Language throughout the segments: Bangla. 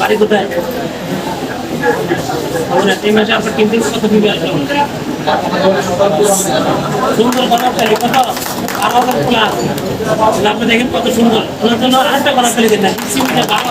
বাড়ি কোথায়? আমরা এই মাসে আপনার তিন সুন্দর করার চাই কত বারো হাজার আপনি দেখেন কত সুন্দর। ওনার জন্য আরেকটা করার চাই দেন বারো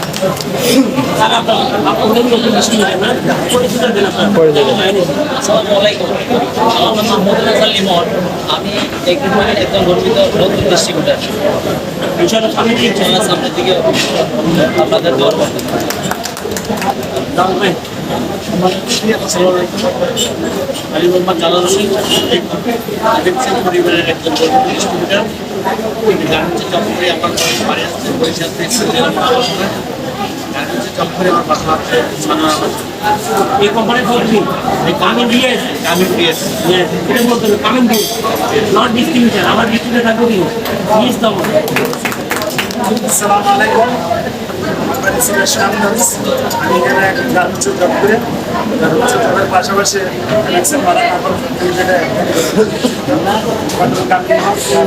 আমি এগ্রিমেন্টের একজন গর্বিত নতুন ডিস্ট্রিবিউটার সামনের দিকে আপনাদের দোয়ার আলী মোহাম্মদ জালাল পরিবারের একজন ডিস্ট্রিবিউটার গার্মেন্টসে জব করে আমার বাড়ি আসছে বরিশাল থেকে জব করে আমার বাসা আছে। এই কোম্পানির ফোন কি কামিং ডিএস আমি পেয়েছি এটা বলতে হবে কামিং ডিএস নট ডিস্ট্রিবিউটার আমার ডিস্ট্রিবিউটার থাকবে কি? ডিএস আসসালামু আলাইকুম আমার ছিল শামনাজ আমি এখানে গার্মেন্টসে জব করে গার্মেন্টসে জবের পাশাপাশি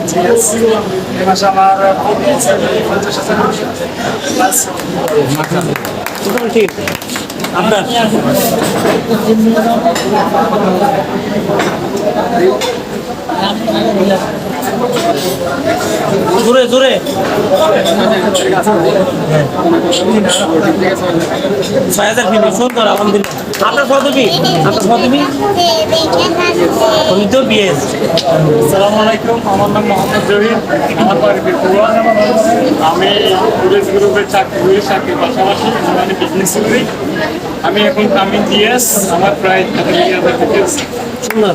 জিএস এই মাসে আমার পঞ্চাশ হাজার প্লাস জোরে জোরে। ছয় হাজার সুন্দর আলহামদুলিল্লাহ। আপনার পদবি আপনার পদবি উনি তো বিএস। আসসালামু আলাইকুম আমার নাম মোহাম্মদ জহির। আমার বাড়ি বিপুয়া আমি পুলিশ গ্রুপের চাকরি চাকরির পাশাপাশি আমি বিজনেস করি। আমি এখন জিএস আমার প্রায় সুন্দর।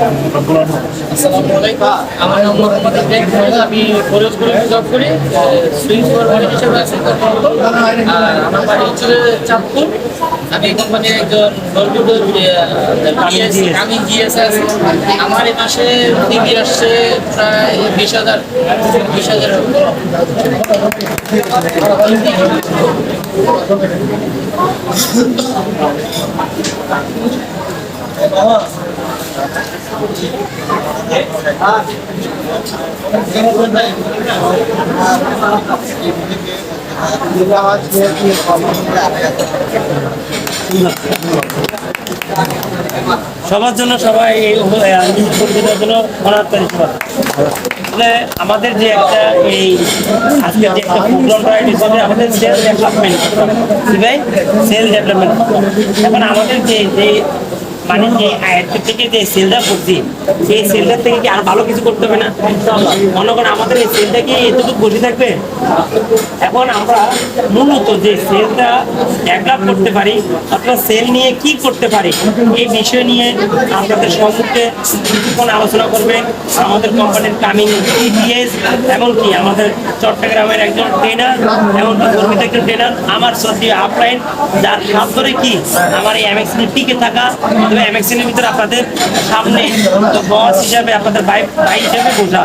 আসসালামু আমার নাম মোহাম্মদ ইব্রাহিম আমি ফরোজ গ্রুপে জব করি সুইং হিসেবে আছি আমার বাড়ি হচ্ছে চাঁদপুর। আমি এই কোম্পানির একজন আমি জিএস আমার এই মাসে টিভি আসছে প্রায় বিশ হাজার বিশ হাজার সবার জন্য সবাই পরিচিতার জন্য আসলে আমাদের যে একটা এই আজকে যে একটা প্রোগ্রামটা হিসেবে আমাদের সেল ডেভেলপমেন্ট সেল ডেভেলপমেন্ট এখন আমাদের যে যে মানে যে থেকে যে সেলটা করছি, সেই সেলটার থেকে কি আর ভালো কিছু করতে হবে না? মনে করেন আমাদের এই সেলটা কি এতটুকু বসে থাকবে? এখন আমরা মূলত যে সেলটা ডেভেলপ করতে পারি, অথবা সেল নিয়ে কি করতে পারি, এই বিষয় নিয়ে আপনাদের সম্মুখে কিছুক্ষণ আলোচনা করবেন আমাদের কোম্পানির কামিং টিডিএস এমনকি আমাদের চট্টগ্রামের একজন ট্রেনার এমনকি গর্বিত একজন ট্রেনার আমার সত্যি আপলাইন যার ধরে কি আমার এই এমএক্সিনি টিকে থাকা অথবা এমএক্সিনের ভিতরে আপনাদের সামনে তো বস হিসাবে আপনাদের ভাই ভাই হিসাবে বোঝা।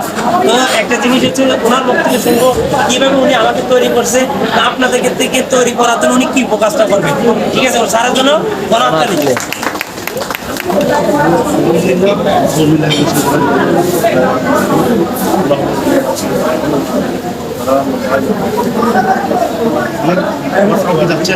তো একটা জিনিস হচ্ছে ওনার বক্তব্য শুনব কীভাবে উনি আমাকে তৈরি করছে না আপনাদেরকে থেকে তৈরি করার জন্য উনি কি প্রকাশটা করবেন ঠিক আছে সারার জন্য গণহত্যা দিচ্ছে। আমার সব যাচ্ছে।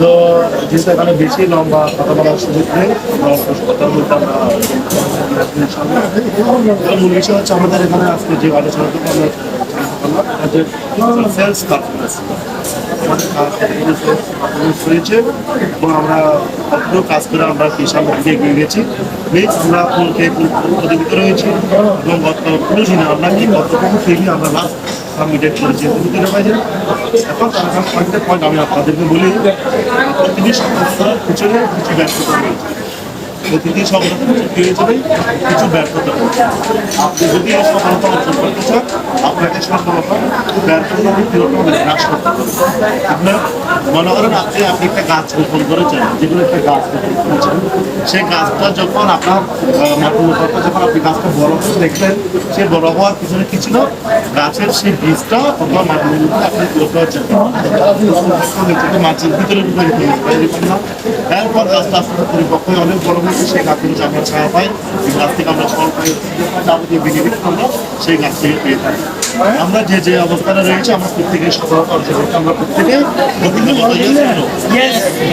তো যেহেতু এখানে বেশি লম্বা কথা বলার সুযোগ নেই কথা আমরা মূল বিষয় হচ্ছে আমাদের এখানে আজকে যে আমরা সেলস আমরা কতটুকু কাজ করে আমরা বেশ আমরা গত কি ফেলি আমরা লাস্ট সাবমিটেড করেছি বুঝতে পারছেন এখন তার পয়েন্ট আমি আপনাদেরকে বলি। তিরিশ বছর পিছনে কিছু ব্যর্থতা রয়েছে প্রতিটি সংগঠন কিছু ব্যর্থতা। আপনি যদি এই সফলতা অর্জন করতে চান, আপনাকে সফলতা, ব্যর্থতা কীরকম হ্রাস করতে হবে আপনার মনে করেন আপনি আপনি একটা গাছ রোপণ করেছেন, যেগুলো একটা গাছ রোপণ করেছেন। সেই গাছটা যখন আপনার মাধ্যমে যখন আপনি গাছটা বড় করে দেখলেন, সে বড় হওয়ার পিছনে কি ছিল? গাছের সেই বীজটা অথবা মাধ্যমে আপনি করতে হচ্ছে মাছের ভিতরে এরপর গাছটা আস্তে পরিপক্ক অনেক বড় হয়েছে সেই গাছগুলো আমরা ছায়া পাই এই গাছ থেকে আমরা ফল পাই যাবতীয় বেনিফিট আমরা সেই গাছ থেকে পেয়ে থাকি। আমরা যে যে অবস্থানে রয়েছে আমরা প্রত্যেকে সফলতা অর্জন করতে আমরা প্রত্যেকে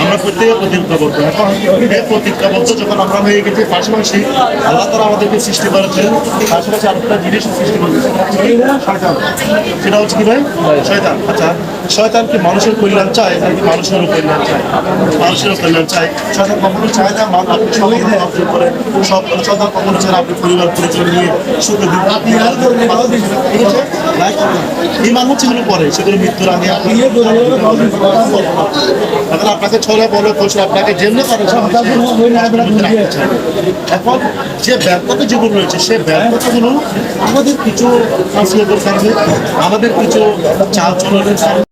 আমরা প্রত্যেকে প্রতিজ্ঞাবদ্ধ। এখন এই প্রতিজ্ঞাবদ্ধ যখন আমরা হয়ে গেছি পাশাপাশি আল্লাহ তারা আমাদেরকে সৃষ্টি করেছেন পাশাপাশি আরেকটা জিনিস সৃষ্টি করেছে শয়তান। সেটা হচ্ছে কি ভাই? শয়তান। আচ্ছা শয়তান কি মানুষের কল্যাণ চায় নাকি মানুষেরও কল্যাণ চায়? মানুষেরও কল্যাণ চায়। শয়তান কখনো চায় না মানুষ আপনি করে সব শয়তান কখনো আপনি পরিবার পরিচয় নিয়ে সুখ দিন আপনি ইমান হচ্ছে যেগুলো পরে সেগুলো মৃত্যুর আগে আপনি এখন আপনাকে ছড়ে বলে আপনাকে যেমনি করে। এখন যে ব্যর্থতা যেগুলো রয়েছে সে ব্যর্থতাগুলো আমাদের কিছু আমাদের কিছু চাল চলনের